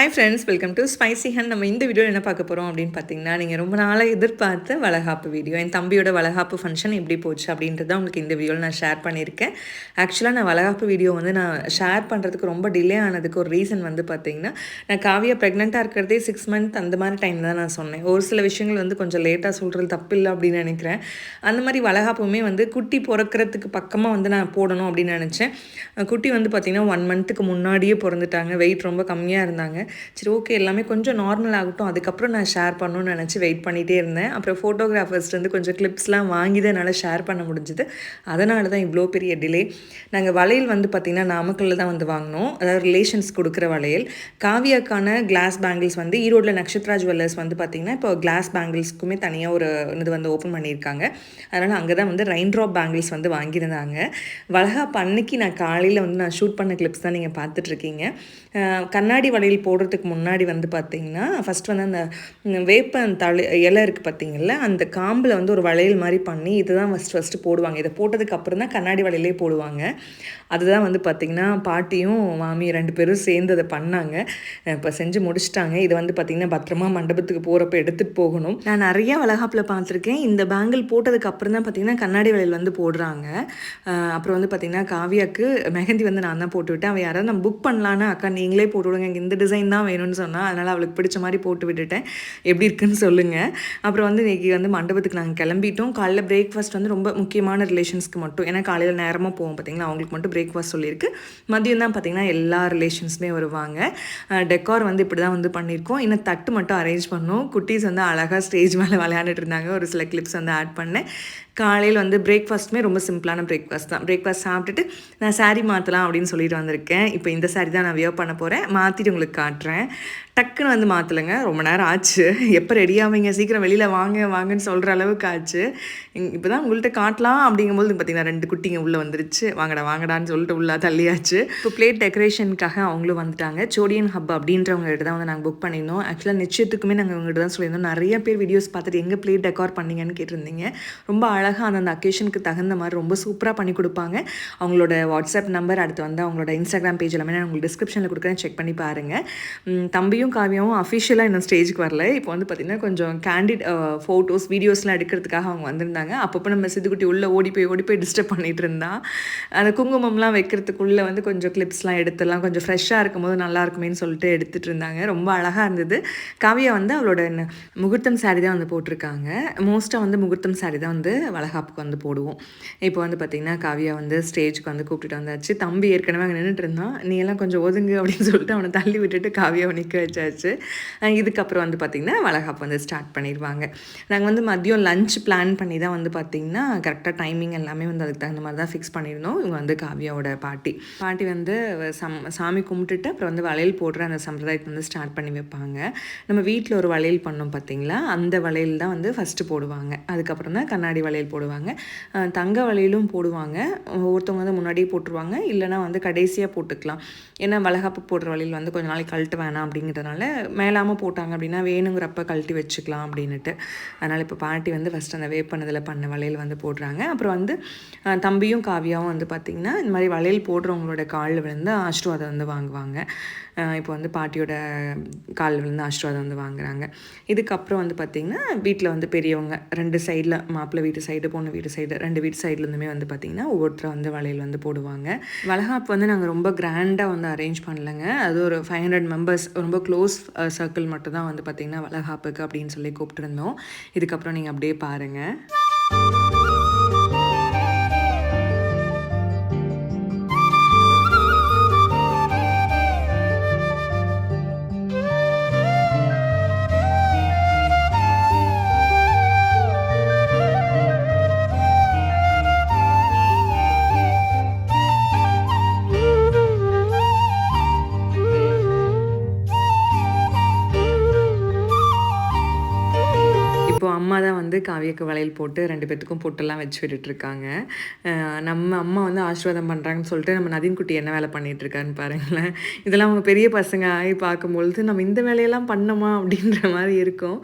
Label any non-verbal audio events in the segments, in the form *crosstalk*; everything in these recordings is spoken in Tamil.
Hi friends welcome to spicy hun நம்ம இந்த வீடியோ என்ன பார்க்க போகிறோம் அப்படின்னு பார்த்தீங்கன்னா நீங்கள் ரொம்ப நாளாக எதிர்பார்த்த வளகாப்பு வீடியோ என் தம்பியோட வளகாப்பு ஃபங்க்ஷன் எப்படி போச்சு அப்படின்றத உங்களுக்கு இந்த வீடியோவில் நான் ஷேர் பண்ணியிருக்கேன். ஆக்சுவலாக நான் வளகாப்பு வீடியோ வந்து நான் ஷேர் பண்ணுறதுக்கு ரொம்ப டிலே ஆனதுக்கு ஒரு ரீசன் வந்து பார்த்தீங்கன்னா நான் காவியா ப்ரெக்னெண்ட்டாக இருக்கிறதே சிக்ஸ் மந்த் அந்த மாதிரி டைம் தான் நான் சொன்னேன். ஒரு சில விஷயங்கள் வந்து கொஞ்சம் லேட்டாக சொல்கிறது தப்பு இல்லை அப்படின்னு நினைக்கிறேன். அந்த மாதிரி வளகாப்புமே வந்து குட்டி பிறக்கிறதுக்கு பக்கமாக வந்து நான் போடணும் அப்படின்னு நினச்சேன். குட்டி வந்து பார்த்திங்கன்னா ஒன் மந்த்துக்கு முன்னாடியே பிறந்துட்டாங்க. வெயிட் ரொம்ப கம்மியாக இருந்தாங்க. சரி ஓகே எல்லாமே கொஞ்சம் நார்மல் ஆகட்டும். அதுக்கப்புறம் நான் ஷேர் பண்ணணும்னு நினச்சி வெயிட் பண்ணிகிட்டே இருந்தேன். அப்புறம் ஃபோட்டோகிராஃபர்ஸ்லேருந்து கொஞ்சம் கிளிப்ஸ்லாம் வாங்கி தான் என்னால் ஷேர் பண்ண முடிஞ்சுது. அதனால தான் இவ்வளோ பெரிய டிலே நாங்கள் வளையல் வந்து பார்த்திங்கன்னா நாமக்கல்லில் தான் வந்து வாங்கினோம். அதாவது ரிலேஷன்ஸ் கொடுக்குற வளையல். காவியாக்கான கிளாஸ் பேங்கிள்ஸ் வந்து ஈரோட்டில் நக்ஷத்ரா ஜுவல்லர்ஸ் வந்து பார்த்திங்கன்னா இப்போ கிளாஸ் பேங்கிள்ஸ்க்குமே தனியாக ஒரு இது வந்து ஓப்பன் பண்ணியிருக்காங்க. அதனால் அங்கே தான் வந்து ரெயின் ட்ராப் பேங்கிள்ஸ் வந்து வாங்கியிருந்தாங்க. வளகாப்பு அன்னைக்கு நான் காலையில் வந்து நான் ஷூட் பண்ண கிளிப்ஸ் தான் நீங்கள் பார்த்துட்ருக்கீங்க கண்ணாடி வளையல் போடுறதுக்கு முன்னாடி வந்து பார்த்திங்கன்னா ஃபஸ்ட் வந்து அந்த வேப்பன் தலை இலை இருக்குது பார்த்திங்கள்ல அந்த காம்பில் வந்து ஒரு வளையல் மாதிரி பண்ணி இதுதான் ஃபஸ்ட் ஃபஸ்ட்டு போடுவாங்க. இதை போட்டதுக்கு அப்புறம் தான் கண்ணாடி வளையலே போடுவாங்க. அதுதான் வந்து பார்த்திங்கன்னா பாட்டியும் மாமியும் ரெண்டு பேரும் சேர்ந்து அதை பண்ணாங்க. இப்போ செஞ்சு முடிச்சிட்டாங்க. இது வந்து பார்த்திங்கன்னா பத்திரமா மண்டபத்துக்கு போகிறப்ப எடுத்துகிட்டு போகணும். நான் நிறைய வளகாப்பில் பார்த்துருக்கேன். இந்த பேங்கிள் போட்டதுக்கு அப்புறம் தான் பார்த்திங்கன்னா கண்ணாடி வளையல் வந்து போடுறாங்க. அப்புறம் வந்து பார்த்திங்கன்னா காவியாக்கு மெஹந்தி வந்து நான் தான் போட்டு விட்டேன். அவள் யாராவது நான் புக் பண்ணலான்னு அக்கா நீங்களே போட்டு விடுங்க. எனக்கு இந்த டிசைன் தான் வேணும்னு சொன்னால் அதனால் அவளுக்கு பிடிச்ச மாதிரி போட்டு விட்டுட்டேன். எப்படி இருக்குன்னு சொல்லுங்கள் அப்புறம் வந்து இன்றைக்கி வந்து மண்டபத்துக்கு நாங்கள் கிளம்பிட்டோம். காலைல பிரேக்ஃபாஸ்ட் வந்து ரொம்ப முக்கியமான ரிலேஷன்ஸ்க்கு மட்டும். ஏன்னா காலையில் நேரமாக போவோம் பார்த்தீங்களா அவங்களுக்கு மட்டும் பிரேக்ஃபாஸ்ட் சொல்லியிருக்கு. மதியம் தான் பார்த்தீங்கன்னா எல்லா ரிலேஷன்ஸுமே வருவாங்க. டெக்கார் வந்து இப்படி தான் வந்து பண்ணியிருக்கோம். இன்னும் தட்டு மட்டும் அரேஞ்ச் பண்ணோம். குட்டீஸ் வந்து அழகாக ஸ்டேஜ் மேலே விளையாண்டுட்டு இருந்தாங்க. ஒரு சில கிளிப்ஸ் வந்து ஆட் பண்ணேன். காலையில் வந்து பிரேக்ஃபாஸ்ட்டுமே ரொம்ப சிம்பிளான பிரேக்ஃபாஸ்ட் தான். பிரேக்ஃபாஸ்ட் சாப்பிட்டுட்டு நான் சாரீ மாற்றலாம் அப்படின்னு சொல்லிட்டு வந்திருக்கேன். இப்போ இந்த saree தான் நான் வியர் பண்ண போகிறேன் மாற்றிட்டு உங்களுக்கு காட்டுறேன். டக்குன்னு வந்து மாற்றலைங்க ரொம்ப நேரம் ஆச்சு. எப்போ ரெடி ஆவீங்க? சீக்கிரம் வெளியில் வாங்க வாங்கன்னு சொல்கிற அளவுக்கு ஆச்சு. இப்போ தான் உங்கள்கிட்ட காட்டலாம் அப்படிங்கும்போது பார்த்தீங்கன்னா ரெண்டு குட்டிங்க உள்ளே வந்துருச்சு. வாங்கடா வாங்கடான்னு சொல்லிட்டு உள்ளே தள்ளியாச்சு. இப்போ பிளேட் டெக்கரேஷனுக்காக அவங்களும் வந்துட்டாங்க. சோடியன் ஹப் அப்படின்றவங்ககிட்ட தான் வந்து நாங்கள் புக் பண்ணியிருந்தோம். ஆக்சுவலாக நிச்சயத்துக்குமே நாங்கள் உங்கள்கிட்ட தான் சொல்லியிருந்தோம். நிறைய பேர் வீடியோஸ் பார்த்துட்டு எங்கே பிளேட் டெக்கார் பண்ணீங்கன்னு கேட்டிருந்தீங்க. ரொம்ப அழகாக அந்தந்த அக்கேஷனுக்கு தகுந்த மாதிரி ரொம்ப சூப்பராக பண்ணி கொடுப்பாங்க. அவங்களோட வாட்ஸ்அப் நம்பர் அடுத்து வந்து அவங்களோட இன்ஸ்டாகிராம் பேஜ் எல்லாமே நான் உங்களுக்கு டிஸ்கிரிப்ஷனில் கொடுக்குறேன். செக் பண்ணி பாருங்கள் தம்பியும் காவியாவும் அஃபிஷியலாக இன்னும் ஸ்டேஜுக்கு வரல. இப்போ வந்து பார்த்திங்கன்னா கொஞ்சம் கேண்டிட் ஃபோட்டோஸ் வீடியோஸ்லாம் எடுக்கிறதுக்காக அவங்க வந்திருந்தாங்க. அப்பப்போ நம்ம சிதுக்குட்டி உள்ளே ஓடி போய் ஓடி போய் டிஸ்டர்ப் பண்ணிட்டு இருந்தா அந்த குங்குமம்லாம் வைக்கிறதுக்குள்ளே வந்து கொஞ்சம் கிளிப்ஸ்லாம் எடுத்துலாம் கொஞ்சம் ஃப்ரெஷ்ஷாக இருக்கும் போது நல்லா இருக்குமேன்னு சொல்லிட்டு எடுத்துகிட்டு இருந்தாங்க. ரொம்ப அழகாக இருந்தது. காவியா வந்து அவளோட முகூர்த்தம் saree தான் வந்து போட்டிருக்காங்க. மோஸ்ட்டாக வந்து முகூர்த்தம் saree தான் வந்து வளகாப்புக்கு வந்து போடுவோம். இப்போ வந்து பார்த்திங்கன்னா காவியா வந்து ஸ்டேஜுக்கு வந்து கூப்பிட்டுட்டு வந்தாச்சு. தம்பி ஏற்கனவே அங்கே நின்றுட்டு இருந்தான். நீ எல்லாம் கொஞ்சம் ஒதுங்கு அப்படின்னு சொல்லிட்டு அவனை தள்ளி விட்டுட்டு காவியாவை நிற்க வச்சாச்சு. இதுக்கப்புறம் வந்து பார்த்திங்கன்னா வளகாப்பு வந்து ஸ்டார்ட் பண்ணிடுவாங்க. நாங்கள் வந்து மதியம் லஞ்ச் பிளான் பண்ணி தான் வந்து பார்த்திங்கன்னா கரெக்டாக டைமிங் எல்லாமே வந்து அதுக்கு தகுந்த மாதிரி தான் ஃபிக்ஸ் பண்ணியிருந்தோம். இவங்க வந்து காவியாவோட பாட்டி. பாட்டி வந்து சம் சாமி கும்பிட்டுட்டு அப்புறம் வந்து வளையல் போடுற அந்த சம்பிரதாயத்தை வந்து ஸ்டார்ட் பண்ணி வைப்பாங்க. நம்ம வீட்டில் ஒரு வளையல் பண்ணோம் பார்த்திங்களா அந்த வளையல் தான் வந்து ஃபஸ்ட்டு போடுவாங்க. அதுக்கப்புறம் தான் கண்ணாடி வளையல் போடுவாங்க. தங்க வளையலும் போடுவாங்க. ஒருத்தவங்க வந்து முன்னாடியே போட்டுருவாங்க. இல்லைனா வந்து கடைசியாக போட்டுக்கலாம். ஏன்னா வளகாப்பு போடுற வளையல் வந்து கொஞ்ச நாளைக்கு கழட்டு வேணாம் அப்படிங்கிறதுனால மேலாமல் போட்டாங்க அப்படின்னா வேணுங்கிறப்ப கழட்டி வச்சுக்கலாம் அப்படின்னுட்டு. அதனால் இப்போ பாட்டி வந்து ஃபஸ்ட் அந்த வேப்பனதில் பண்ண வளையல் வந்து போடுறாங்க. அப்புறம் வந்து தம்பியும் காவியாவும் வந்து பார்த்திங்கன்னா இந்த மாதிரி வளையல் போடுறவங்களோட காலில் விழுந்து ஆசீர்வாதம் வந்து வாங்குவாங்க. இப்போ வந்து பாட்டியோட காலில் விழுந்து ஆசீர்வாதம் வந்து வாங்குறாங்க. இதுக்கப்புறம் வந்து பார்த்திங்கன்னா வீட்டில் வந்து பெரியவங்க ரெண்டு சைடில் மாப்பிள்ளை வீட்டு சைடு பொண்ணு வீட்டு சைடு ரெண்டு வீட்டு சைட்லேருந்துமே வந்து பார்த்திங்கன்னா ஒவ்வொருத்தர் வந்து வளையல் வந்து போடுவாங்க. வளகாப்பு வந்து நாங்கள் ரொம்ப கிராண்டாக வந்து அரேஞ்ச் பண்ணலைங்க. அது ஒரு ஃபைவ் ஹண்ட்ரட் மெம்பர்ஸ் ரொம்ப க்ளோஸ் சர்க்கிள் மட்டும் தான் வந்து பார்த்திங்கன்னா வளகாப்புக்கு அப்படின்னு சொல்லி கூப்பிட்டுருந்தோம். இதுக்கப்புறம் நீங்கள் அப்படியே பாருங்கள் காவியக்கு வளையல் போட்டு ரெண்டு பேத்துக்கும் பொட்டெல்லாம் வச்சு விட்டுட்ருக்காங்க. நம்ம அம்மா வந்து ஆசீர்வாதம் பண்ணுறாங்கன்னு சொல்லிட்டு நம்ம நதின் குட்டி என்ன வேலை பண்ணிட்டு பாருங்களேன். இதெல்லாம் அவங்க பெரிய பசங்க ஆகி பார்க்கும்பொழுது நம்ம இந்த வேலையெல்லாம் பண்ணோமா அப்படின்ற மாதிரி இருக்கும்.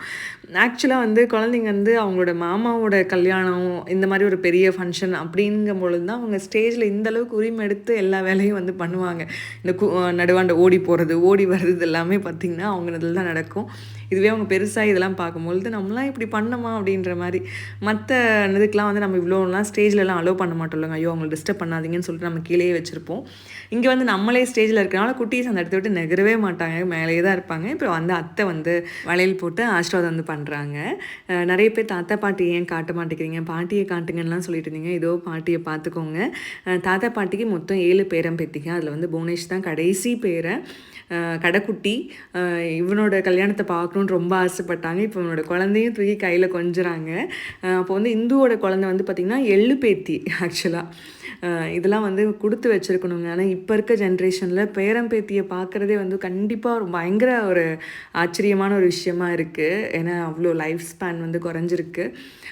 ஆக்சுவலாக வந்து குழந்தைங்க வந்து அவங்களோட மாமாவோட கல்யாணம் இந்த மாதிரி ஒரு பெரிய ஃபங்க்ஷன் அப்படிங்கும் பொழுது தான் அவங்க ஸ்டேஜில் இந்த அளவுக்கு உரிமை எடுத்து எல்லா வேலையும் வந்து பண்ணுவாங்க. இந்த கு நடுவாண்ட ஓடி போகிறது ஓடி வர்றது இது எல்லாமே பார்த்திங்கன்னா அவங்க இதில் தான் நடக்கும். இதுவே அவங்க பெருசாக இதெல்லாம் பார்க்கும்பொழுது நம்மளாம் இப்படி பண்ணமா? அப்படின்ற மாதிரி. மற்ற இதுக்கெலாம் வந்து நம்ம இவ்வளோலாம் ஸ்டேஜ்லலாம் அலோவ் பண்ண மாட்டோம்லங்க ஐயோ அவங்களை டிஸ்டர்ப் பண்ணாதீங்கன்னு சொல்லிட்டு நம்ம கீழே வச்சுருப்போம். இங்கே வந்து நம்மளே ஸ்டேஜில் இருக்கிறனால குட்டீஸ் அந்த இடத்த விட்டு நெகரவே மாட்டாங்க. மேலேயே தான் இருப்பாங்க. இப்போ வந்து அத்தை வந்து வளையல் போட்டு ஆசீர்வாதம் வந்து பண்ணுறாங்க நிறைய பேர் தாத்தா பாட்டி ஏன் காட்ட மாட்டேங்கிறீங்க? பாட்டியை காட்டுங்கன்னெலாம் சொல்லிட்டு இருந்தீங்க. ஏதோ பாட்டியை பார்த்துக்கோங்க. தாத்தா பாட்டிக்கு மொத்தம் ஏழு பேரம் பெற்றிங்க அதில் வந்து புவனேஷ் தான் கடைசி பேரை. கடைக்குட்டி. இவனோட கல்யாணத்தை பார்க்கணுன்னு ரொம்ப ஆசைப்பட்டாங்க. இப்போ இவனோட குழந்தையும் தூக்கி கையில் கொஞ்சுறாங்க. அப்போ வந்து இந்துவோட குழந்தை வந்து பார்த்திங்கன்னா எள்ளு பேத்தி ஆக்சுவலாக இதெல்லாம் வந்து கொடுத்து வச்சுருக்கணுங்க. ஆனால் இப்போ இருக்க ஜென்ரேஷனில் பேரம்பேத்தியை பார்க்குறதே வந்து கண்டிப்பாக ஒரு பயங்கர ஒரு ஆச்சரியமான ஒரு விஷயமா இருக்குது ஏன்னா அவ்வளோ லைஃப் ஸ்பேன் வந்து குறைஞ்சிருக்கு.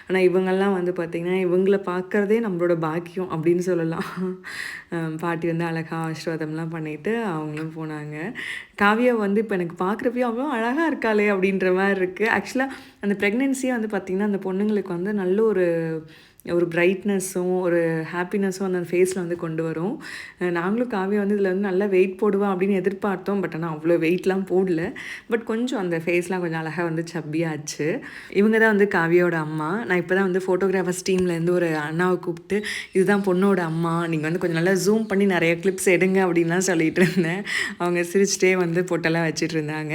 ஆனால் இவங்கெல்லாம் வந்து பார்த்திங்கன்னா இவங்கள பார்க்குறதே நம்மளோட பாக்கியம் அப்படின்னு சொல்லலாம். பாட்டி வந்து அழகாக ஆசீர்வாதம்லாம் பண்ணிவிட்டு அவங்களும் போனாங்க. காவியா வந்து இப்போ எனக்கு பார்க்குறப்பயும் அவ்வளோ அழகாக இருக்காளே அப்படின்ற மாதிரி இருக்குது ஆக்சுவலாக அந்த ப்ரெக்னென்சியே வந்து பார்த்திங்கன்னா அந்த பொண்ணுங்களுக்கு வந்து நல்ல ஒரு ஒரு பிரைட்னஸும் ஒரு ஹாப்பினஸும் அந்த ஃபேஸில் வந்து கொண்டு வரும். நாங்களும் காவியா வந்து இதில் வந்து நல்லா வெயிட் போடுவா அப்படின்னு எதிர்பார்த்தோம். பட் ஆனால் அவ்வளோ வெயிட்லாம் போடல. பட் கொஞ்சம் அந்த ஃபேஸ்லாம் கொஞ்சம் அழகாக வந்து சப்பியாச்சு இவங்க தான் வந்து காவியோட அம்மா. நான் இப்போ தான் வந்து ஃபோட்டோகிராஃபர்ஸ் டீம்லேருந்து ஒரு அண்ணாவை கூப்பிட்டு இதுதான் பொண்ணோட அம்மா. நீங்கள் வந்து கொஞ்சம் நல்லா ஜூம் பண்ணி நிறைய கிளிப்ஸ் எடுங்க அப்படின்லாம் சொல்லிட்டு இருந்தேன். அவங்க சிரிச்சிட்டே வந்து போட்டோலாம் வச்சுட்டு இருந்தாங்க.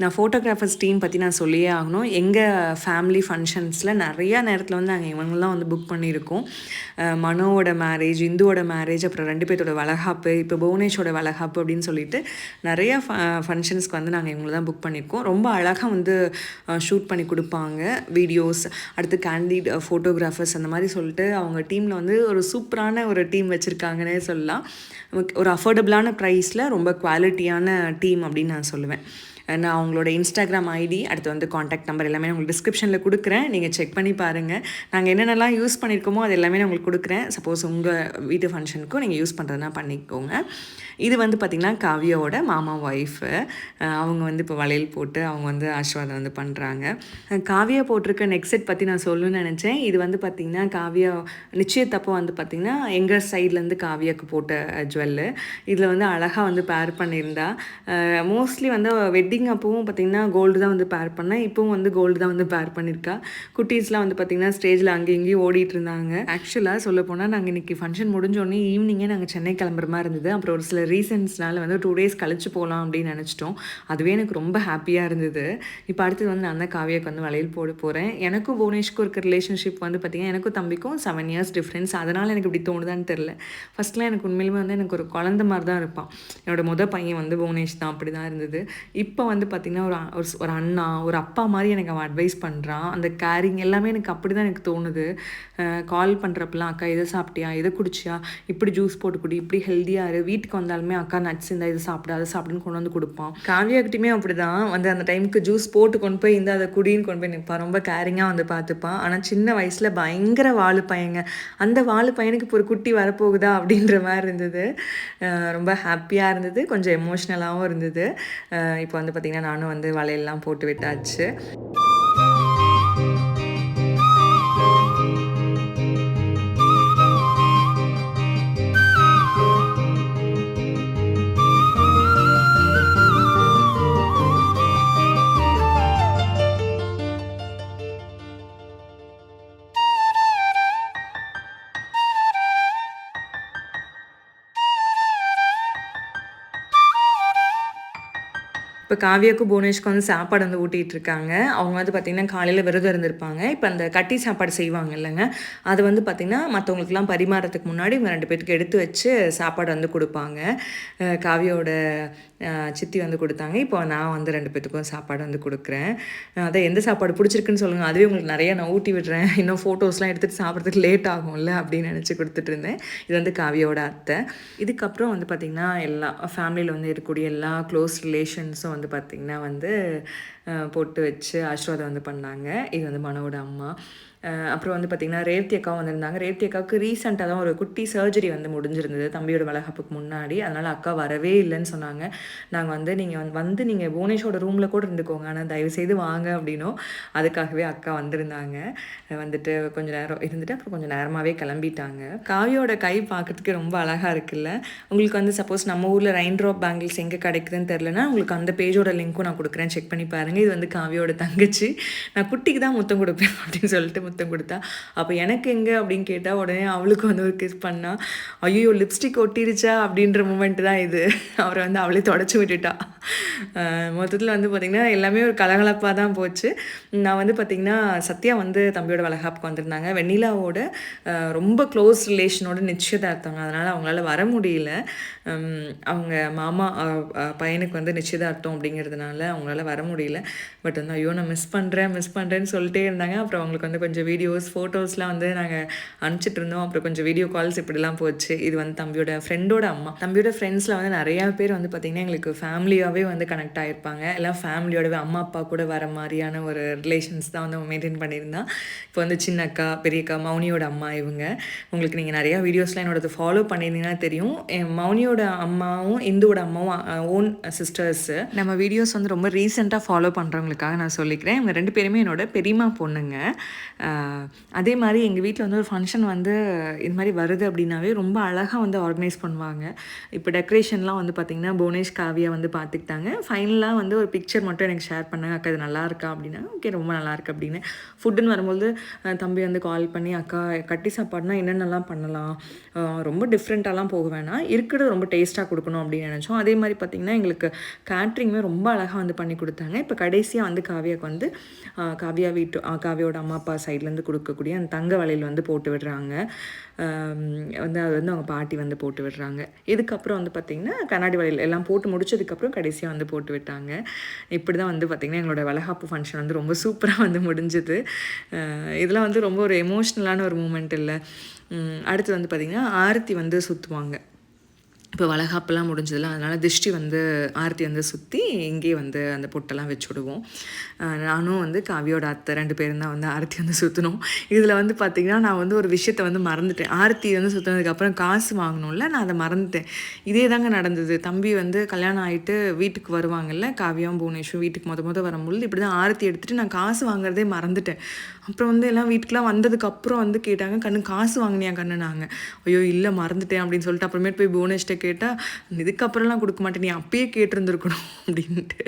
நான் ஃபோட்டோகிராஃபர்ஸ் டீம் பற்றி நான் சொல்லியே ஆகணும். எங்கள் ஃபேமிலி ஃபங்க்ஷன்ஸில் நிறையா நேரத்தில் வந்து நாங்கள் இவங்கெல்லாம் வந்து புக் பண்ணியிருக்கோம். மனோவோட மேரேஜ் இந்துவோட மேரேஜ் அப்புறம் ரெண்டு பேர்த்தோட வளகாப்பு இப்போ புவனேஷோட வளகாப்பு அப்படின்னு சொல்லிட்டு நிறையா ஃபங்க்ஷன்ஸ்க்கு வந்து நாங்கள் இவங்களை தான் புக் பண்ணியிருக்கோம். ரொம்ப அழகாக வந்து ஷூட் பண்ணி கொடுப்பாங்க வீடியோஸ் அடுத்து கேண்டிட் ஃபோட்டோகிராஃபர்ஸ் அந்த மாதிரி சொல்லிட்டு அவங்க டீமில் வந்து ஒரு சூப்பரான ஒரு டீம் வச்சுருக்காங்கன்னே சொல்லலாம். ஒரு அஃபோர்டபுளான ப்ரைஸில் ரொம்ப குவாலிட்டியான டீம் அப்படின்னு நான் சொல்லுவேன். நான் அவங்களோட இன்ஸ்டாகிராம் ஐடி அடுத்து வந்து காண்டாக்ட் நம்பர் எல்லாமே உங்களுக்கு டிஸ்கிரிப்ஷனில் கொடுக்குறேன். நீங்கள் செக் பண்ணி பாருங்கள் நாங்கள் என்னென்னலாம் யூஸ் பண்ணியிருக்கோமோ அது எல்லாமே நான் உங்களுக்கு கொடுக்குறேன். சப்போஸ் உங்கள் வீட்டு ஃபங்க்ஷனுக்கும் நீங்கள் யூஸ் பண்ணுறதுனா பண்ணிக்கோங்க. இது வந்து பார்த்திங்கன்னா காவியாவோட மாமா ஒய்ஃபு அவங்க வந்து இப்போ வளையல் போட்டு அவங்க வந்து ஆசீர்வாதம் வந்து பண்ணுறாங்க காவியா போட்டிருக்க நெக்ஸ்ட் செட் பற்றி நான் சொல்லணும்னு நினச்சேன். இது வந்து பார்த்திங்கன்னா காவியா நிச்சயத்தப்போ வந்து பார்த்திங்கன்னா எங்கள் சைட்லேருந்து காவியாவுக்கு போட்ட ஜுவல்லு இதில் வந்து அழகாக வந்து பேர் பண்ணியிருந்தா மோஸ்ட்லி வந்து வெட்டிங் அப்போவும் பார்த்திங்கன்னா கோல்டு தான் வந்து பேர் பண்ணேன். இப்போவும் வந்து கோல்டு தான் வந்து பேர் பண்ணியிருக்கா குட்டீஸ்லாம் வந்து பார்த்திங்கன்னா ஸ்டேஜில் அங்கேயும் இங்கேயும் ஓடிட்டு இருந்தாங்க. ஆக்சுவலாக சொல்ல போனால் நாங்கள் இன்றைக்கி ஃபங்க்ஷன் முடிஞ்சோடனே ஈவினிங்கே நாங்கள் சென்னை கிளம்புற மாதிரி இருந்தது. அப்புறம் ஒரு சில ரீசன்ஸ்னால் வந்து டூ டேஸ் கழிச்சு போகலாம் அப்படின்னு நினச்சிட்டோம். அதுவே எனக்கு ரொம்ப ஹாப்பியாக இருந்தது. இப்போ அடுத்தது வந்து நான் தான் காவியாவுக்கு வந்து வளையல் போட போகிறேன் எனக்கும் புவனேஷ்க்கும் இருக்க ரிலேஷன்ஷிப் வந்து பார்த்திங்கன்னா எனக்கும் தம்பிக்கும் செவன் இயர்ஸ் டிஃப்ரென்ஸ் அதனால் எனக்கு இப்படி தோணுதான்னு தெரில ஃபஸ்ட்லாம் எனக்கு உண்மையிலுமே வந்து எனக்கு ஒரு குழந்த மாதிரி தான் இருப்பான். என்னோடய மொதல் பையன் வந்து புவனேஷ் தான். அப்படி தான் இருந்தது. இப்போ வந்து பார்த்திங்கன்னா ஒரு ஒரு அண்ணா ஒரு அப்பா மாதிரி எனக்கு அவன் அட்வைஸ் பண்ணுறான் அந்த கேரிங் எல்லாமே எனக்கு அப்படி தான் எனக்கு தோணுது. கால் பண்ணுறப்பெல்லாம் அக்கா இதை சாப்பிட்டியா? இதை குடிச்சியா? இப்படி ஜூஸ் போட்டு குடி இப்படி ஹெல்த்தியாக இரு. வீட்டுக்கு வந்தாலுமே அக்கா நட்ஸ் இந்த இதை சாப்பிடு அதை சாப்பிடுன்னு கொண்டு வந்து கொடுப்பான். காவியாக்கிட்டையுமே அப்படி தான் வந்து அந்த டைமுக்கு ஜூஸ் போட்டு கொண்டு போய் இந்த அதை குடின்னு கொண்டு போய் நிற்பான் ரொம்ப கேரிங்காக வந்து பார்த்துப்பான். ஆனால் சின்ன வயசில் பயங்கர வாழு பையங்க. அந்த வாழு பையனுக்கு இப்போ ஒரு குட்டி வரப்போகுதா அப்படின்ற மாதிரி இருந்தது. ரொம்ப ஹாப்பியாக இருந்தது. கொஞ்சம் எமோஷ்னலாகவும் இருந்தது. இப்போ வந்து பார்த்திங்கன்னா நானும் வந்து வலையெல்லாம் போட்டு விட்டாச்சு. இப்போ காவியாக்கும் புவனேஷ்க்கு வந்து சாப்பாடு வந்து ஊட்டிகிட்டு இருக்காங்க அவங்க வந்து பார்த்திங்கன்னா காலையில் விரதம் இருந்திருப்பாங்க. இப்போ அந்த கட்டி சாப்பாடு செய்வாங்க இல்லைங்க. அது வந்து பார்த்திங்கன்னா மற்றவங்களுக்குலாம் பரிமாறத்துக்கு முன்னாடி இவங்க ரெண்டு பேருக்கு எடுத்து வச்சு சாப்பாடு வந்து கொடுப்பாங்க. காவியோட சித்தி வந்து கொடுத்தாங்க. இப்போ நான் வந்து ரெண்டு பேத்துக்கும் சாப்பாடு வந்து கொடுக்குறேன். அதை எந்த சாப்பாடு பிடிச்சிருக்குன்னு சொல்லுங்கள் அதுவே உங்களுக்கு நிறையா நான் ஊட்டி விடுறேன். இன்னும் ஃபோட்டோஸ்லாம் எடுத்துகிட்டு சாப்பிட்றதுக்கு லேட் ஆகும்ல அப்படின்னு நினச்சி கொடுத்துட்டு இருந்தேன். இது வந்து காவியோட அத்தை. இதுக்கப்புறம் வந்து பார்த்திங்கன்னா எல்லா ஃபேமிலியில் வந்து இருக்கக்கூடிய எல்லா க்ளோஸ் ரிலேஷன்ஸும் வந்து வந்து பார்த்திங்கன்னா வந்து பொட்டு வச்சு ஆசீர்வாதம் வந்து பண்ணாங்க. இது வந்து மனோட அம்மா. அப்புறம் வந்து பார்த்திங்கன்னா ரேவதி அக்காவும் வந்திருந்தாங்க. ரேவதி அக்காவுக்கு ரீசெண்டாக தான் ஒரு குட்டி சர்ஜரி வந்து முடிஞ்சிருந்தது. தம்பியோட வளகாப்புக்கு முன்னாடி. அதனால் அக்கா வரவே இல்லைன்னு சொன்னாங்க. நாங்கள் வந்து நீங்கள் வந்து வந்து நீங்கள் புவனேஷோட ரூமில் கூட இருந்துக்கோங்க. ஆனால் தயவுசெய்து வாங்க அப்படின்னும் அதுக்காகவே அக்கா வந்திருந்தாங்க. வந்துட்டு கொஞ்சம் நேரம் இருந்துட்டு அப்புறம் கொஞ்சம் நேரமாகவே கிளம்பிட்டாங்க. காவியோட கை பார்க்கறதுக்கு ரொம்ப அழகாக இருக்குல்ல? உங்களுக்கு வந்து சப்போஸ் நம்ம ஊரில் ரெயின் ட்ராப் பேங்கிள்ஸ் எங்கே கிடைக்குதுன்னு தெரிலனா உங்களுக்கு அந்த பேஜோட லிங்க்கும் நான் கொடுக்குறேன். செக் பண்ணி பாருங்கள் இது வந்து காவியோட தங்கச்சி. நான் குட்டிக்கு தான் முத்தம் கொடுப்பேன் அப்படின்னு சொல்லிட்டு முத்தம் கொடுத்தா. அப்போ எனக்கு எங்கே அப்படின்னு கேட்டால் உடனே அவளுக்கு வந்து ஒரு கிஸ் பண்ணா. ஐயோ லிப்ஸ்டிக் ஒட்டிருச்சா அப்படின்ற மூமெண்ட் தான் இது. அவரை வந்து அவளே தொடச்சி விட்டுட்டா. மொத்தத்தில் வந்து பார்த்திங்கன்னா எல்லாமே ஒரு கலகலப்பாக தான் போச்சு. நான் வந்து பார்த்திங்கன்னா சத்யா வந்து தம்பியோட வளகாப்புக்கு வந்திருந்தாங்க. வெண்ணிலாவோட ரொம்ப க்ளோஸ் ரிலேஷனோட நிச்சயதார்த்தம் அதனால் அவங்களால வர முடியல. அவங்க மாமா பையனுக்கு வந்து நிச்சயதார்த்தம் அப்படிங்கிறதுனால அவங்களால வர முடியல. பட் வந்து ஐயோ நான் மிஸ் பண்ணுறேன் மிஸ் பண்ணுறேன்னு சொல்லிட்டே இருந்தாங்க. அப்புறம் அவங்களுக்கு வந்து கொஞ்சம் வீடியோஸ் ஃபோட்டோஸ்லாம் வந்து நாங்கள் அனுப்பிச்சிட்டு இருந்தோம் அப்புறம் கொஞ்சம் வீடியோ கால்ஸ் இப்படிலாம் போச்சு. இது வந்து தம்பியோட ஃப்ரெண்டோட அம்மா. தம்பியோட ஃப்ரெண்ட்ஸில் வந்து நிறையா பேர் வந்து பார்த்திங்கன்னா எங்களுக்கு ஃபேமிலியாகவே வந்து கனெக்ட் ஆகிருப்பாங்க எல்லாம் ஃபேமிலியோடவே அம்மா அப்பா கூட வர மாதிரியான ஒரு ரிலேஷன்ஸ் தான் வந்து மெயின்டைன் பண்ணியிருந்தான் இப்போ வந்து சின்ன அக்கா பெரிய அக்கா மௌனியோட அம்மா இவங்க. உங்களுக்கு நீங்கள் நிறையா வீடியோஸ்லாம் என்னோடது ஃபாலோ பண்ணியிருந்தீங்கன்னா தெரியும். என் மௌனியோட அம்மாவும் இந்துவோட அம்மாவும் ஓன் சிஸ்டர்ஸு நம்ம வீடியோஸ் வந்து ரொம்ப ரீசெண்டாக ஃபாலோ பண்ணுறவங்களுக்காக நான் சொல்லிக்கிறேன். இவங்க ரெண்டு பேருமே என்னோட பெரியம்மா பொண்ணுங்க. அதே மாதிரி எங்கள் வீட்டில் வந்து ஒரு ஃபங்க்ஷன் வந்து இது மாதிரி வருது அப்படின்னாவே ரொம்ப அழகாக வந்து ஆர்கனைஸ் பண்ணுவாங்க. இப்போ டெக்கரேஷன்லாம் வந்து பார்த்திங்கன்னா புவனேஷ் காவியா வந்து பார்த்துக்கிட்டாங்க ஃபைனலாக வந்து ஒரு பிக்சர் மட்டும் எனக்கு ஷேர் பண்ணாங்க அக்கா இது நல்லா இருக்கா அப்படின்னா ஓகே ரொம்ப நல்லா இருக்கு அப்படின்னு. ஃபுட்டுன்னு வரும்போது தம்பி வந்து கால் பண்ணி அக்கா கட்டி சாப்பாடுனா என்னென்னலாம் பண்ணலாம்? ரொம்ப டிஃப்ரெண்ட்டாலாம் போக வேணாம். இருக்கிறது ரொம்ப டேஸ்ட்டாக கொடுக்கணும் அப்படின்னு நினச்சோம். அதே மாதிரி பார்த்திங்கன்னா எங்களுக்கு கேட்ரிங்குமே ரொம்ப அழகாக வந்து பண்ணி கொடுத்தாங்க. இப்போ கடைசியாக வந்து காவியாவுக்கு வந்து காவியா வீட்டு காவியோட அம்மா அப்பா சைட்லேருந்து கொடுக்கக்கூடிய அந்த தங்க வளையல் வந்து போட்டு விடுறாங்க. வந்து அது வந்து அவங்க பாட்டி வந்து போட்டு விடுறாங்க. இதுக்கப்புறம் வந்து பார்த்திங்கன்னா கண்ணாடி வளையல் எல்லாம் போட்டு முடிச்சதுக்கப்புறம் கடைசியாக வந்து போட்டு விட்டாங்க. இப்படி தான் வந்து பார்த்திங்கன்னா எங்களோட வளகாப்பு ஃபங்க்ஷன் வந்து ரொம்ப சூப்பராக வந்து முடிஞ்சுது. இதெல்லாம் வந்து ரொம்ப ஒரு எமோஷ்னலான ஒரு மூமெண்ட் இல்லை. அடுத்து வந்து பார்த்திங்கன்னா ஆரத்தி வந்து சுற்றுவாங்க இப்போ வளகாப்பெல்லாம் முடிஞ்சதில்ல அதனால் திருஷ்டி வந்து ஆரத்தி வந்து சுற்றி இங்கேயே வந்து அந்த பொட்டெல்லாம் வச்சு விடுவோம் நானும் வந்து காவியோட அத்தை ரெண்டு பேரும் தான் வந்து ஆரத்தி வந்து சுற்றணும் இதில் வந்து பார்த்திங்கன்னா நான் வந்து ஒரு விஷயத்தை வந்து மறந்துட்டேன். ஆரத்தி வந்து சுற்றினதுக்கப்புறம் காசு வாங்கணும்ல நான் அதை மறந்துட்டேன். இதே தாங்க நடந்தது. தம்பி வந்து கல்யாணம் ஆகிட்டு வீட்டுக்கு வருவாங்கல்ல காவியம் புவனேஷும் வீட்டுக்கு மொத மொதல் வரும்பொழுது இப்படி தான் ஆரத்தி எடுத்துகிட்டு நான் காசு வாங்குறதே மறந்துட்டேன். அப்புறம் வந்து எல்லாம் வீட்டுக்குலாம் வந்ததுக்கப்புறம் வந்து கேட்டாங்க கண்ணு காசு வாங்கினியா கண்ணு நாங்கள் ஐயோ இல்லை மறந்துட்டேன் அப்படின்னு சொல்லிட்டு அப்புறமேட்டு போய் புவனேஷ்ட கேட்டால் இதுக்கப்புறம்லாம் கொடுக்க மாட்டேன் நீ அப்பயே கேட்டிருந்துருக்கணும் *laughs* அப்படின்ட்டு.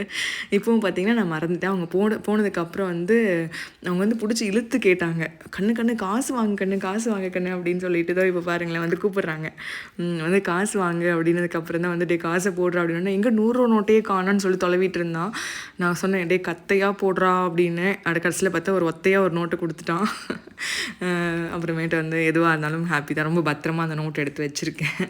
இப்போவும் பார்த்தீங்கன்னா நான் மறந்துட்டேன். அவங்க போன போனதுக்கப்புறம் வந்து அவங்க வந்து பிடிச்சி இழுத்து கேட்டாங்க. கண்ணு கண்ணு காசு வாங்க கண்ணு காசு வாங்க கண்ணு அப்படின்னு சொல்லிட்டு தான் இப்போ பாருங்களேன் வந்து கூப்பிட்றாங்க. வந்து காசு வாங்க அப்படின்னதுக்கப்புறம் தான் வந்து டே காசை போடுறா அப்படின்னா. எங்கே நூறுரூவா நோட்டையே காணோன்னு சொல்லி தொலைவிட்டு இருந்தான். நான் சொன்னேன் டே கத்தையாக போடுறா அப்படின்னு. அட கடைசியில் பார்த்தா ஒரு ஒத்தையாக ஒரு நோட் நோட்டை கொடுத்துட்டான். அப்புறமேட்டு வந்து எதுவாக இருந்தாலும் ஹாப்பி தான். ரொம்ப பத்திரமா அந்த நோட் எடுத்து வச்சுருக்கேன்.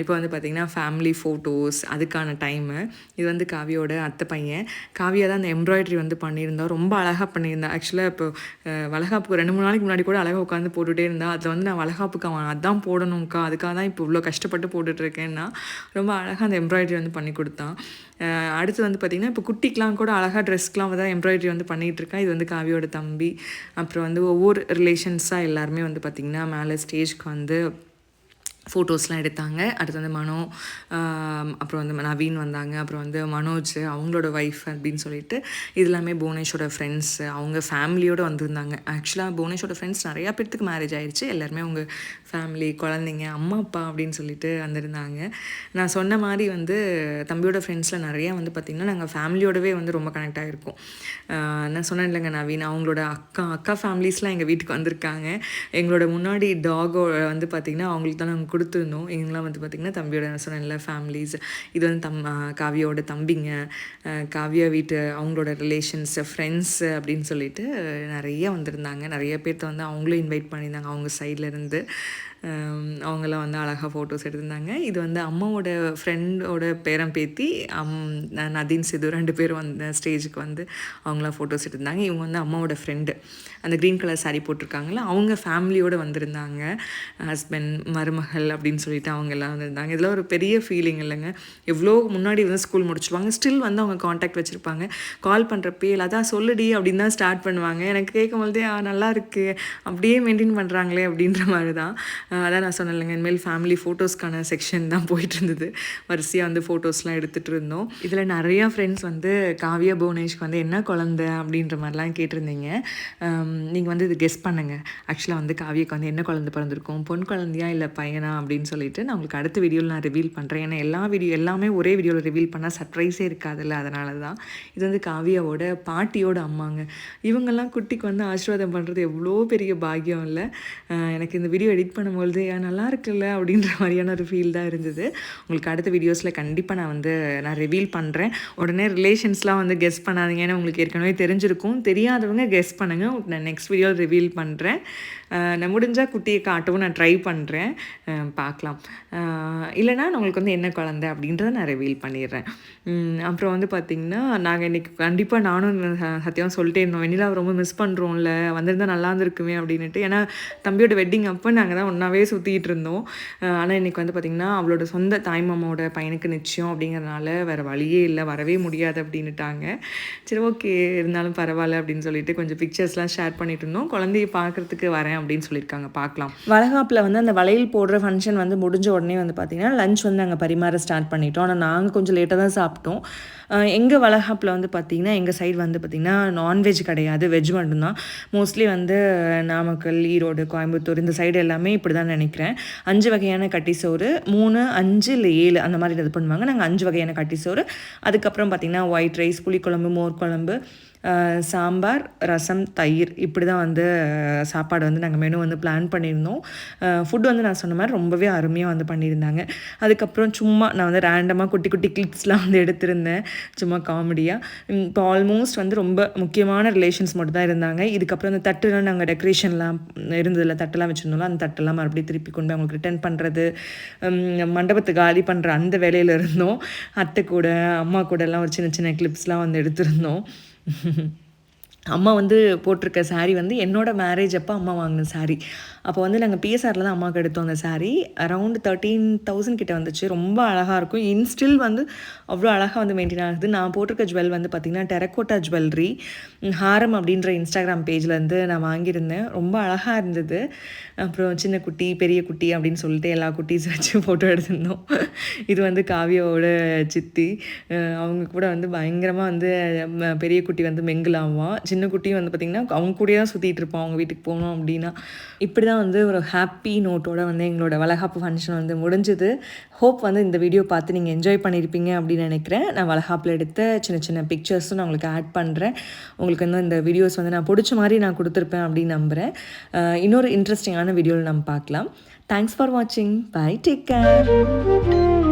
இப்போ வந்து பார்த்திங்கன்னா ஃபேமிலி ஃபோட்டோஸ் அதுக்கான டைமு இது வந்து காவியோட அத்தை பையன். காவியா தான் அந்த எம்ப்ராய்டரி வந்து பண்ணியிருந்தா. ரொம்ப அழகாக பண்ணியிருந்தா. ஆக்சுவலாக இப்போ வளகாப்புக்கு ரெண்டு மூணு நாளைக்கு முன்னாடி கூட அழகாக உட்காந்து போட்டுகிட்டே இருந்தா. அதில் வந்து நான் வளகாப்புக்கு அவன் அதான் போடணும்க்கா. அதுக்காக தான் இப்போ இவ்வளோ கஷ்டப்பட்டு போட்டுட்ருக்கேன்னா ரொம்ப அழகாக அந்த எம்ப்ராய்டரி வந்து பண்ணி கொடுத்தான். அடுத்து வந்து பார்த்திங்கன்னா இப்போ குட்டிக்கெலாம் கூட அழகாக ட்ரெஸ்க்கெலாம் தான் எம்ப்ராய்டரி வந்து பண்ணிகிட்டு இருக்கேன் இது வந்து காவியோட தம்பி. அப்புறம் வந்து ஒவ்வொரு ரிலேஷன்ஸாக எல்லாருமே வந்து பார்த்திங்கன்னா மேலே ஸ்டேஜ்க்கு வந்து ஃபோட்டோஸ்லாம் எடுத்தாங்க. அடுத்து வந்து மனோ அப்புறம் வந்து நவீன் வந்தாங்க. அப்புறம் வந்து மனோஜ் அவங்களோட ஒய்ஃப் அப்படின்னு சொல்லிட்டு இது எல்லாமே புவனேஷோட ஃப்ரெண்ட்ஸ் அவங்க ஃபேமிலியோடு வந்திருந்தாங்க. ஆக்சுவலாக புவனேஷோட ஃப்ரெண்ட்ஸ் நிறையா பேர்த்துக்கு மேரேஜ் ஆயிடுச்சு எல்லாருமே அவங்க ஃபேமிலி குழந்தைங்க அம்மா அப்பா அப்படின்னு சொல்லிட்டு வந்திருந்தாங்க. நான் சொன்ன மாதிரி வந்து தம்பியோட ஃப்ரெண்ட்ஸில் நிறையா வந்து பார்த்திங்கன்னா நாங்கள் ஃபேமிலியோடவே வந்து ரொம்ப கனெக்ட் ஆகிருக்கோம் நான் சொன்னேன் இல்லைங்க நவீன் அவங்களோட அக்கா அக்கா ஃபேமிலிஸ்லாம் எங்கள் வீட்டுக்கு வந்திருக்காங்க. எங்களோட முன்னாடி டாகோ வந்து பார்த்திங்கன்னா அவங்களுக்கு தான் நாங்கள் கொடுத்துருந்தோம் எங்கெல்லாம் வந்து பார்த்திங்கன்னா தம்பியோட நான் சொன்னேன்ல ஃபேமிலிஸ் இது வந்து தம் காவியாவோட தம்பிங்க காவியா வீட்டு அவங்களோட ரிலேஷன்ஸ் ஃப்ரெண்ட்ஸு அப்படின்னு சொல்லிட்டு நிறைய வந்திருந்தாங்க. நிறைய பேர்த்த வந்து அவங்களும் இன்வைட் பண்ணியிருந்தாங்க. அவங்க சைடில் அவங்களாம் அவங்கெல்லாம் வந்து அழகாக ஃபோட்டோஸ் எடுத்திருந்தாங்க. இது வந்து அம்மாவோட ஃப்ரெண்டோட பேரன் பேத்தி அம் நதீன் சிது ரெண்டு பேரும் வந்து ஸ்டேஜுக்கு வந்து அவங்களாம் ஃபோட்டோஸ் எடுத்திருந்தாங்க. இவங்க வந்து அம்மாவோட ஃப்ரெண்டு அந்த க்ரீன் கலர் சாரி போட்டிருக்காங்களே அவங்க ஃபேமிலியோடு வந்திருந்தாங்க. ஹஸ்பண்ட் மருமகள் அப்படின்னு சொல்லிட்டு அவங்க எல்லாம் வந்திருந்தாங்க. இதெல்லாம் ஒரு பெரிய ஃபீலிங் இல்லைங்க. எவ்வளோ முன்னாடி வந்து ஸ்கூல் முடிச்சுருவாங்க. ஸ்டில் வந்து அவங்க காண்டாக்ட் வச்சுருப்பாங்க. கால் பண்ணுறப்பே அதான் சொல்லுடி அப்படின்னு தான் ஸ்டார்ட் பண்ணுவாங்க. எனக்கு கேட்கும் போதே நல்லா இருக்குது அப்படியே மெயின்டைன் பண்ணுறாங்களே அப்படின்ற மாதிரி தான் அதான் நான் சொன்னேன் இல்லைங்க இனிமேல் ஃபேமிலி ஃபோட்டோஸ்க்கான செக்ஷன் தான் போயிட்டு இருந்தது வரிசையாக வந்து ஃபோட்டோஸ்லாம் எடுத்துகிட்டு இருந்தோம். இதில் நிறையா ஃப்ரெண்ட்ஸ் வந்து காவியா புவனேஷ்க்கு வந்து என்ன குழந்தை? அப்படின்ற மாதிரிலாம் கேட்டிருந்தீங்க. நீங்கள் வந்து இது கெஸ் பண்ணுங்கள் ஆக்சுவலாக வந்து காவியாக்கு வந்து என்ன குழந்தை பிறந்திருக்கும்? பொன் குழந்தையா இல்லை பையனா? அப்படின்னு சொல்லிட்டு நான் உங்களுக்கு அடுத்த வீடியோவில் நான் ரிவீல் பண்ணுறேன் ஏன்னா எல்லா வீடியோ எல்லாமே ஒரே வீடியோவில் ரிவீல் பண்ணால் சர்ப்ரைஸே இருக்காதுல்ல அதனால தான் இது வந்து காவியாவோட பாட்டியோட அம்மாங்க. இவங்கெல்லாம் குட்டிக்கு வந்து ஆசீர்வாதம் பண்ணுறது எவ்வளோ பெரிய பாக்கியம் இல்லை. எனக்கு இந்த வீடியோ எடிட் பண்ணும்போது "ஆ, நல்லா இருக்குல்ல அப்படின்ற மாதிரியான ஒரு ஃபீல் தான் இருந்தது. உங்களுக்கு அடுத்த வீடியோஸில் கண்டிப்பாக நான் வந்து நான் ரிவீல் பண்ணுறேன் உடனே ரிலேஷன்ஸ்லாம் வந்து கெஸ் பண்ணாதீங்க. ஏன்னா உங்களுக்கு ஏற்கனவே தெரிஞ்சிருக்கும். தெரியாதவங்க கெஸ் பண்ணுங்கள் நான் நெக்ஸ்ட் வீடியோ ரிவீல் பண்ணுறேன் நான் முடிஞ்சால் குட்டியை காட்டவும் நான் ட்ரை பண்ணுறேன் பார்க்கலாம். இல்லைனா நான் உங்களுக்கு வந்து என்ன குழந்தை அப்படின்றத நான் ரிவீல் பண்ணிடுறேன். அப்புறம் வந்து பார்த்திங்கன்னா நாங்கள் இன்றைக்கி கண்டிப்பாக நானும் சத்தியம் சொல்லிட்டே இருந்தோம். வெண்ணிலாவை ரொம்ப மிஸ் பண்ணுறோம்ல வந்திருந்தா நல்லா இருந்திருக்குமே அப்படின்ட்டு ஏன்னா தம்பியோட வெட்டிங் அப்போ நாங்கள் தான் ஒன்றாவே சுற்றிட்டு இருந்தோம். ஆனால் இன்றைக்கி வந்து பார்த்திங்கன்னா அவளோட சொந்த தாய்மாமாவோட பையனுக்கு நிச்சயம் அப்படிங்கிறனால வேறு வழியே இல்லை வரவே முடியாது அப்படின்னுட்டாங்க. சரி ஓகே இருந்தாலும் பரவாயில்ல அப்படின்னு சொல்லிட்டு கொஞ்சம் பிக்சர்ஸ்லாம் ஷேர் பண்ணிட்டு இருந்தோம். குழந்தைய பார்க்குறதுக்கு வரேன். அப்படின்னு சொல்லியிருக்காங்க பார்க்கலாம். வளகாப்பில் வந்து அந்த வளையல் போடுற ஃபங்க்ஷன் வந்து முடிஞ்ச உடனே வந்து பார்த்திங்கன்னா லஞ்ச் வந்து நாங்கள் பரிமாற ஸ்டார்ட் பண்ணிட்டோம். ஆனால் நாங்கள் கொஞ்சம் லேட்டாக தான் சாப்பிட்டோம். எங்கள் வளகாப்பில் வந்து பார்த்திங்கன்னா எங்கள் சைடு வந்து பார்த்திங்கன்னா நான்வெஜ் கிடையாது. வெஜ் மட்டும்தான். மோஸ்ட்லி வந்து நாமக்கல் ஈரோடு கோயம்புத்தூர் இந்த சைடு எல்லாமே இப்படி தான் நினைக்கிறேன். அஞ்சு வகையான கட்டி சோறு மூணு அஞ்சு இல்லை ஏழு அந்த மாதிரி இது பண்ணுவாங்க. நாங்கள் அஞ்சு வகையான கட்டி சோறு அதுக்கப்புறம் பார்த்திங்கன்னா ஒயிட் ரைஸ் புளிக்குழம்பு மோர் குழம்பு சாம்பார் ரசம் தயிர் இப்படி தான் வந்து சாப்பாடு வந்து நாங்கள் மெனு வந்து பிளான் பண்ணியிருந்தோம். ஃபுட் வந்து நான் சொன்ன மாதிரி ரொம்பவே அருமையாக வந்து பண்ணியிருந்தாங்க. அதுக்கப்புறம் சும்மா நான் வந்து ரேண்டமாக குட்டி குட்டி கிளிப்ஸ்லாம் வந்து எடுத்திருந்தேன். சும்மா காமெடியாக இப்போ ஆல்மோஸ்ட் வந்து ரொம்ப முக்கியமான ரிலேஷன்ஸ் மட்டும் தான் இருந்தாங்க. இதுக்கப்புறம் அந்த தட்டுலாம் நாங்கள் டெக்கரேஷன்லாம் இருந்ததில்ல தட்டெல்லாம் வச்சுருந்தோம்ல அந்த தட்டெல்லாம் மறுபடியும் திருப்பி கொண்டு போய் அவங்களுக்கு ரிட்டர்ன் பண்ணுறது மண்டபத்தை காலி பண்ணுற அந்த வேலையில் இருந்தோம். அத்தை கூட அம்மா கூட எல்லாம் ஒரு சின்ன சின்ன கிளிப்ஸ்லாம் வந்து எடுத்திருந்தோம். அம்மா வந்து போட்டிருக்க saree வந்து என்னோடய மேரேஜ் அப்போ அம்மா வாங்கின saree. அப்போ வந்து நாங்கள் பிஎஸ்ஆரில் தான் அம்மாவுக்கு எடுத்தோம் அந்த சாரீ அரௌண்ட் தேர்ட்டீன் தௌசண்ட் கிட்ட வந்துச்சு. ரொம்ப அழகாக இருக்கும். இன் ஸ்டில் வந்து அவ்வளோ அழகாக வந்து மெயின்டைன் ஆகுது. நான் போட்டிருக்க ஜுவல் வந்து பார்த்திங்கன்னா டெரக்கோட்டா ஜுவல்லரி ஹாரம் அப்படின்ற இன்ஸ்டாகிராம் பேஜ்லேருந்து நான் வாங்கியிருந்தேன். ரொம்ப அழகாக இருந்தது. அப்புறம் சின்ன குட்டி பெரிய குட்டி அப்படின்னு சொல்லிட்டு எல்லா குட்டீஸ் வச்சு ஃபோட்டோ எடுத்திருந்தோம். இது வந்து காவியாவோட சித்தி. அவங்க கூட வந்து பயங்கரமாக வந்து பெரிய குட்டி வந்து மெங்கிள் ஆவான் சின்ன குட்டியும் வந்து பார்த்திங்கன்னா அவங்க கூடயே தான் சுற்றிட்டு இருப்பான் அவங்க வீட்டுக்கு போகணும் அப்படின்னா. இப்படி தான் வந்து ஒரு ஹாப்பி நோட்டோட வந்து எங்களோட வளகாப்பு ஃபங்க்ஷன் வந்து முடிஞ்சுது. ஹோப் வந்து இந்த வீடியோ பார்த்து நீங்கள் என்ஜாய் பண்ணியிருப்பீங்க அப்படின்னு நினைக்கிறேன். நான் வளகாப்பில் எடுத்த சின்ன சின்ன பிக்சர்ஸும் நான் உங்களுக்கு ஆட் பண்ணுறேன் உங்களுக்கு வந்து இந்த வீடியோஸ் வந்து நான் பிடிச்ச மாதிரி நான் கொடுத்துருப்பேன் அப்படின்னு நம்புகிறேன் இன்னொரு இன்ட்ரெஸ்டிங்கான வீடியோவில் நம்ம பார்க்கலாம். தேங்க்ஸ் ஃபார் வாட்சிங் பை டேக் கேர்